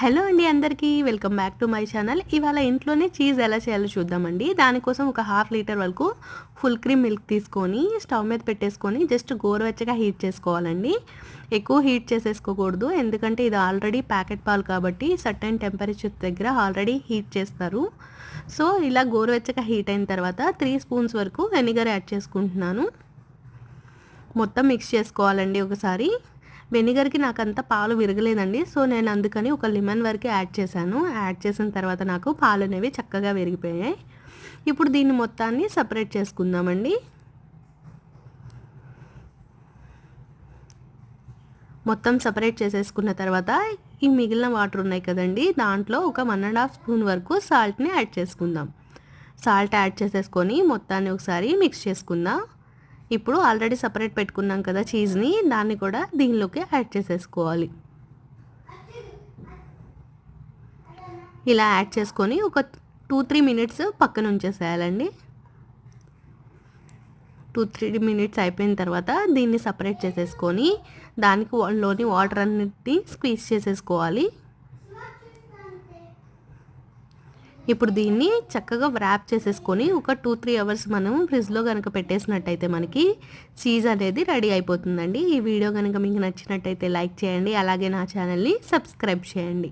Hello అండి అందరికీ welcome back to my channel. ఇవాళ ఇంట్లోనే చీజ్ ఎలా చేయాలో చూద్దామండి. దానికోసం ఒక హాఫ్ లీటర్ వరకు ఫుల్ క్రీమ్ మిల్క్ తీసుకొని స్టవ్ మీద పెట్టేసుకొని జస్ట్ గోరువెచ్చగా హీట్ చేసుకోవాలండి. ఎక్కువ హీట్ చేసేసుకోకూడదు ఎందుకంటే ఇది ఆల్రెడీ ప్యాకెట్ పాలు కాబట్టి సర్టెన్ టెంపరేచర్ దగ్గర ఆల్రెడీ హీట్ చేస్తారు. సో ఇలా గోరువెచ్చగా హీట్ అయిన తర్వాత త్రీ స్పూన్స్ వరకు వెనిగర్ యాడ్ చేసుకుంటున్నాను. మొత్తం మిక్స్ చేసుకోవాలండి ఒకసారి. వెనిగర్కి నాకు అంత పాలు విరగలేదండి. సో నేను అందుకని ఒక లెమన్ వరకు యాడ్ చేశాను. యాడ్ చేసిన తర్వాత నాకు పాలు అనేవి చక్కగా విరిగిపోయాయి. ఇప్పుడు దీన్ని మొత్తాన్ని సపరేట్ చేసుకుందామండి. మొత్తం సపరేట్ చేసేసుకున్న తర్వాత ఈ మిగిలిన వాటర్ ఉన్నాయి కదండి దాంట్లో ఒక వన్ అండ్ హాఫ్ స్పూన్ వరకు సాల్ట్ని యాడ్ చేసుకుందాం. సాల్ట్ యాడ్ చేసేసుకొని మొత్తాన్ని ఒకసారి మిక్స్ చేసుకుందాం. ఇప్పుడు ఆల్రెడీ సపరేట్ పెట్టుకున్నాం కదా చీజ్ని దాన్ని కూడా దీనిలోకి యాడ్ చేసేసుకోవాలి. ఇలా యాడ్ చేసుకొని ఒక టూ త్రీ మినిట్స్ పక్కన ఉంచేసేయాలండి. టూ త్రీ మినిట్స్ అయిపోయిన తర్వాత దీన్ని సపరేట్ చేసేసుకొని దానికి లోని వాటర్ అన్నిటిని స్క్వీజ్ చేసేసుకోవాలి. ఇప్పుడు దీన్ని చక్కగా వ్రాప్ చేసేసుకొని ఒక టూ త్రీ అవర్స్ మనం ఫ్రిడ్జ్లో కనుక పెట్టేసినట్టయితే మనకి చీజ్ అనేది రెడీ అయిపోతుందండి. ఈ వీడియో కనుక మీకు నచ్చినట్టయితే లైక్ చేయండి. అలాగే నా ఛానల్ని సబ్స్క్రైబ్ చేయండి.